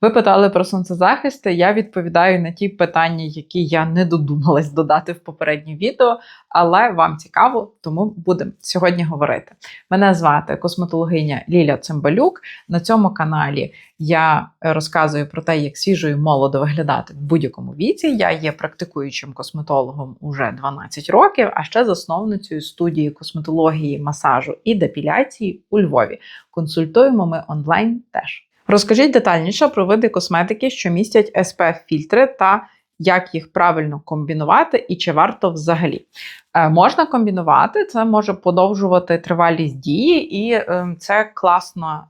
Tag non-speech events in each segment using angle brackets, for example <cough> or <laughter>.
Ви питали про сонцезахисти. Я відповідаю на ті питання, які я не додумалась додати в попереднє відео, але вам цікаво, тому будемо сьогодні говорити. Мене звати косметологиня Ліля Цимбалюк. На цьому каналі я розказую про те, як свіжо і молодо виглядати в будь-якому віці. Я є практикуючим косметологом уже 12 років, а ще засновницею студії косметології, масажу і депіляції у Львові. Консультуємо ми онлайн теж. Розкажіть детальніше про види косметики, що містять SPF-фільтри та як їх правильно комбінувати і чи варто взагалі. Е, можна комбінувати, це може подовжувати тривалість дії, і е, це класно.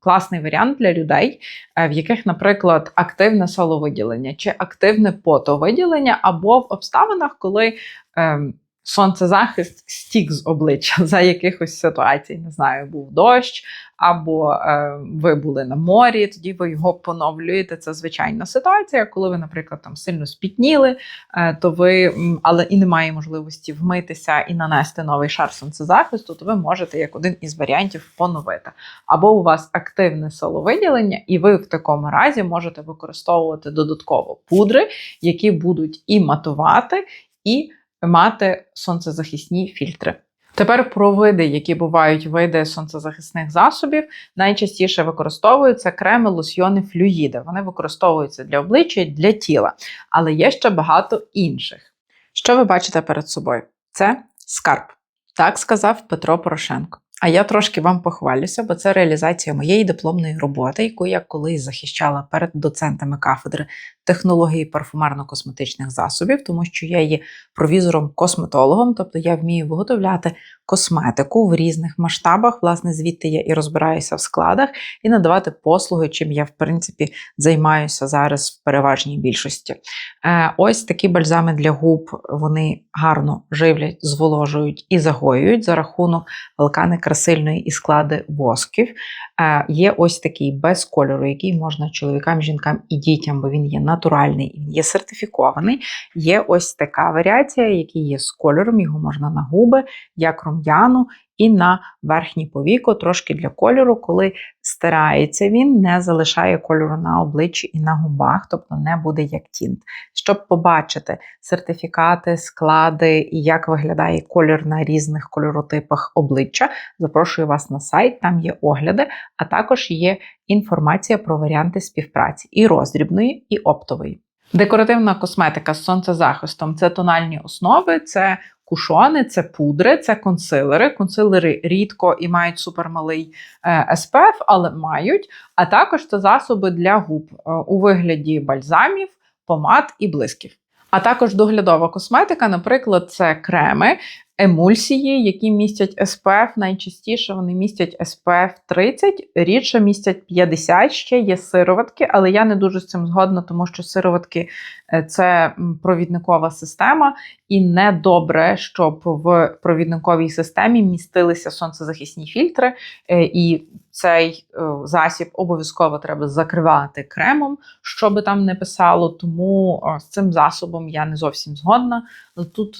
Класний варіант для людей, е, в яких, наприклад, активне соловиділення чи активне потовиділення, або в обставинах, коли е, сонцезахист стік з обличчя <laughs> за якихось ситуацій. Не знаю, був дощ, або е, ви були на морі, тоді ви його поновлюєте. Це звичайна ситуація. Коли ви, наприклад, там сильно спітніли, е, то ви, але і немає можливості вмитися і нанести новий шар сонцезахисту, то ви можете як один із варіантів поновити. Або у вас активне соловиділення, і ви в такому разі можете використовувати додатково пудри, які будуть і матувати, і мати сонцезахисні фільтри. Тепер про види, які бувають види сонцезахисних засобів, найчастіше використовуються креми, лосьйони, флюїди. Вони використовуються для обличчя і для тіла, але є ще багато інших. Що ви бачите перед собою? Це скарб. Так сказав Петро Порошенко. А я трошки вам похвалюся, бо це реалізація моєї дипломної роботи, яку я колись захищала перед доцентами кафедри технології парфумерно-косметичних засобів, тому що я є провізором-косметологом, тобто я вмію виготовляти косметику в різних масштабах. Власне, звідти я і розбираюся в складах, і надавати послуги, чим я, в принципі, займаюся зараз в переважній більшості. Е, ось такі бальзами для губ вони гарно живлять, зволожують і загоюють за рахунок алкани красильної і склади восків. Е, є ось такий без кольору, який можна чоловікам, жінкам і дітям, бо він є натуральний, він є сертифікований. Є ось така варіація, який є з кольором, його можна на губи, як рум'яну, і на верхній повіку, трошки для кольору, коли стирається він, не залишає кольору на обличчі і на губах, тобто не буде як тінт. Щоб побачити сертифікати, склади і як виглядає колір на різних кольоротипах обличчя, запрошую вас на сайт, там є огляди, а також є інформація про варіанти співпраці і роздрібної, і оптової. Декоративна косметика з сонцезахистом це тональні основи, це кушони, це пудри, це консилери. Консилери рідко і мають супермалий SPF, але мають. А також це засоби для губ е, у вигляді бальзамів, помад і блисків. А також доглядова косметика, наприклад, це креми, емульсії, які містять SPF. Найчастіше вони містять SPF 30, рідше містять 50, ще є сироватки, але я не дуже з цим згодна, тому що сироватки е, це провідникова система, і не добре, щоб в провідниковій системі містилися сонцезахисні фільтри. е, І цей е, засіб обов'язково треба закривати кремом, що би там не писало. Тому з цим засобом я не зовсім згодна. Тут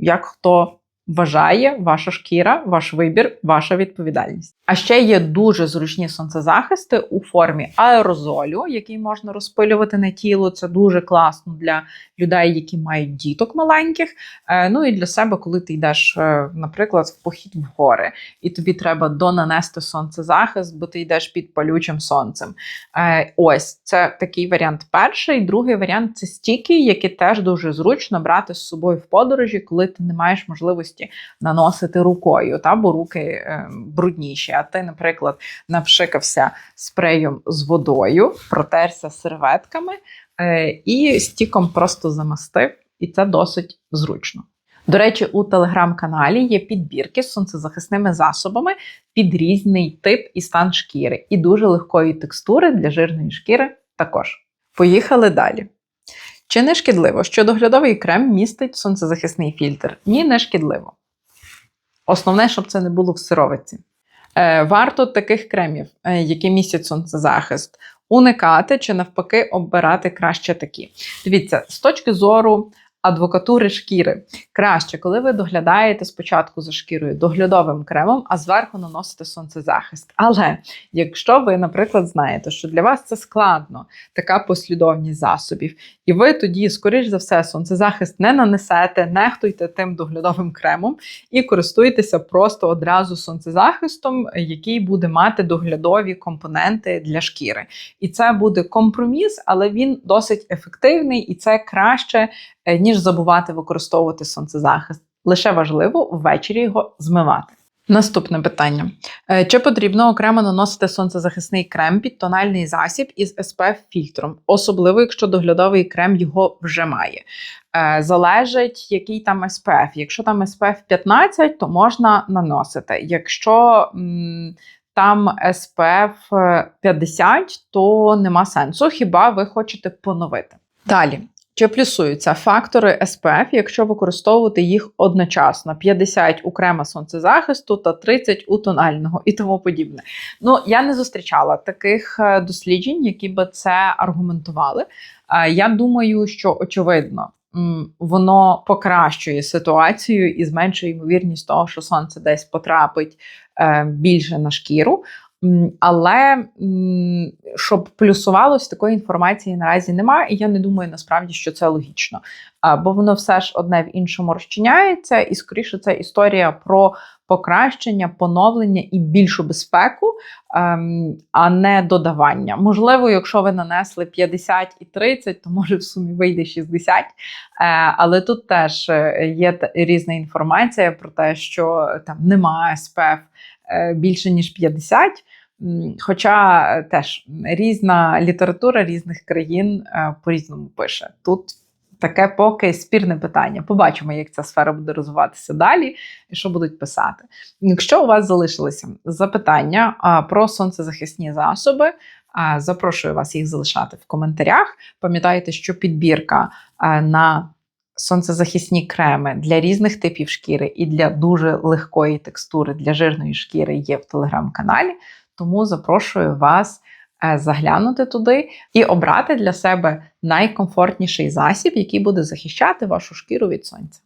як хто вважає ваша шкіра, ваш вибір, ваша відповідальність. А ще є дуже зручні сонцезахисти у формі аерозолю, який можна розпилювати на тіло. Це дуже класно для людей, які мають діток маленьких. Е, Ну і для себе, коли ти йдеш, е, наприклад, в похід в гори, і тобі треба донанести сонцезахист, бо ти йдеш під палючим сонцем. Е, Ось це такий варіант перший. Другий варіант це стіки, які теж дуже зручно брати з собою в подорожі, коли ти не маєш можливості наносити рукою, та бо руки е, брудніші. А ти, наприклад, напшикався спреєм з водою, протерся серветками е, і стіком просто замастив, і це досить зручно. До речі, у телеграм-каналі є підбірки з сонцезахисними засобами під різний тип і стан шкіри, і дуже легкої текстури для жирної шкіри також. Поїхали далі. Чи не шкідливо, що доглядовий крем містить сонцезахисний фільтр? Ні, не шкідливо. Основне, щоб це не було в сировиці. Е, варто таких кремів, е, які містять сонцезахист, уникати чи навпаки обирати краще такі. Дивіться, з точки зору адвокатури шкіри. Краще, коли ви доглядаєте спочатку за шкірою доглядовим кремом, а зверху наносите сонцезахист. Але якщо ви, наприклад, знаєте, що для вас це складно, така послідовність засобів, і ви тоді, скоріш за все, сонцезахист не нанесете, нехтуйте тим доглядовим кремом і користуйтеся просто одразу сонцезахистом, який буде мати доглядові компоненти для шкіри. І це буде компроміс, але він досить ефективний, і це краще, ніж забувати використовувати сонцезахист. Лише важливо ввечері його змивати. Наступне питання: Е, чи потрібно окремо наносити сонцезахисний крем під тональний засіб із SPF фільтром, особливо якщо доглядовий крем його вже має? Е, Залежить, який там SPF. Якщо там SPF 15, то можна наносити. Якщо м, там SPF 50, то нема сенсу, хіба ви хочете поновити. Далі. Чи плюсуються фактори SPF, якщо використовувати їх одночасно: 50 у крема сонцезахисту та 30 у тонального і тому подібне. Ну, я не зустрічала таких е, досліджень, які би це аргументували. Е, Я думаю, що очевидно. Воно покращує ситуацію і зменшує ймовірність того, що сонце десь потрапить е, більше на шкіру. Але щоб плюсувалось, такої інформації наразі немає, і я не думаю насправді, що це логічно. Бо воно все ж одне в іншому розчиняється, і скоріше це історія про покращення, поновлення і більшу безпеку, ем, а не додавання. Можливо, якщо ви нанесли 50 і 30, то може в сумі вийде 60. Е, Але тут теж е, є різна інформація про те, що там немає СПФ е, більше ніж 50. Хоча е, теж різна література різних країн е, по-різному пише. Тут таке поки спірне питання. Побачимо, як ця сфера буде розвиватися далі і що будуть писати. Якщо у вас залишилися запитання про сонцезахисні засоби, запрошую вас їх залишати в коментарях. Пам'ятайте, що підбірка на сонцезахисні креми для різних типів шкіри і для дуже легкої текстури для жирної шкіри є в телеграм-каналі. Тому запрошую вас е, заглянути туди і обрати для себе найкомфортніший засіб, який буде захищати вашу шкіру від сонця.